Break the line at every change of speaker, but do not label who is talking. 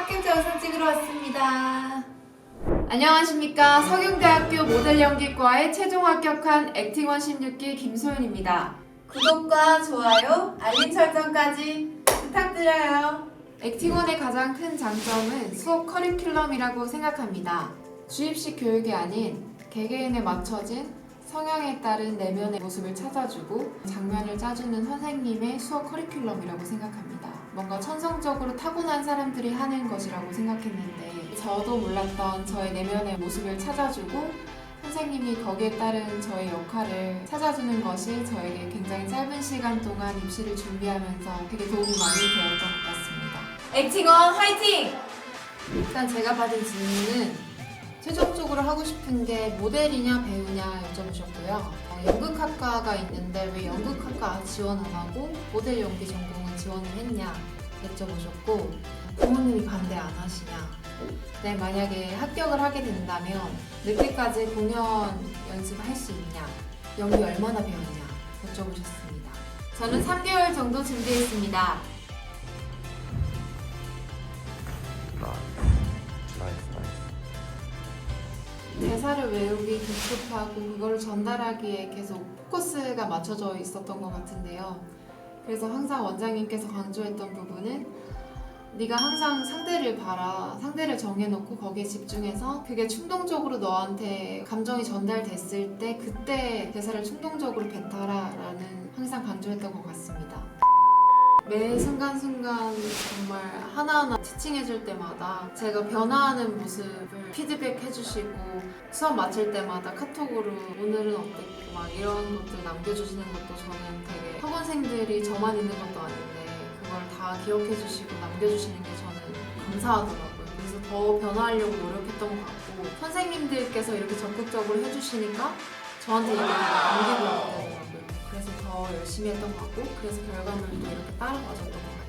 합격자 영상 찍으러 왔습니다. 안녕하십니까. 서경대학교 모델 연기과에 최종 합격한 액팅원 16기 김소윤입니다. 구독과 좋아요, 알림 설정까지 부탁드려요. 액팅원의 가장 큰 장점은 수업 커리큘럼이라고 생각합니다. 주입식 교육이 아닌 개개인에 맞춰진 성향에 따른 내면의 모습을 찾아주고 장면을 짜주는 선생님의 수업 커리큘럼이라고 생각합니다. 뭔가 천성적으로 타고난 사람들이 하는 것이라고 생각했는데 저도 몰랐던 저의 내면의 모습을 찾아주고 선생님이 거기에 따른 저의 역할을 찾아주는 것이 저에게 굉장히 짧은 시간 동안 입시를 준비하면서 되게 도움이 많이 되었던 것 같습니다. 액팅원 화이팅! 일단 제가 받은 질문은 최종적으로 하고 싶은 게 모델이냐 배우냐 여쭤보셨고요. 어, 연극학과가 있는데 왜 연극학과 지원 안 하고 모델 연기 전공은 지원을 했냐 여쭤보셨고 부모님이 반대 안 하시냐. 네, 만약에 합격을 하게 된다면 늦게까지 공연 연습을 할수 있냐. 연기 얼마나 배웠냐 여쭤보셨습니다. 저는 3개월 정도 준비했습니다. 대사를 외우기 급급하고 그걸 전달하기에 계속 포커스가 맞춰져 있었던 것 같은데요. 그래서 항상 원장님께서 강조했던 부분은 네가 항상 상대를 봐라. 상대를 정해놓고 거기에 집중해서 그게 충동적으로 너한테 감정이 전달됐을 때 그때 대사를 충동적으로 뱉어라 라는 항상 강조했던 것 같습니다. 매 순간순간 정말 하나하나 티칭해줄 때마다 제가 변화하는 모습을 피드백 해주시고 수업 마칠 때마다 카톡으로 오늘은 어땠고 막 이런 것들 남겨주시는 것도 저는 되게 학원생들이 저만 있는 것도 아닌데 그걸 다 기억해주시고 남겨주시는 게 저는 감사하더라고요. 그래서 더 변화하려고 노력했던 것 같고 선생님들께서 이렇게 적극적으로 해주시니까 저한테 이렇게 남기고 있더라고요. 그래서 더 열심히 했던 것 같고 그래서 결과물도 이렇게 따라가졌던 것 같아요.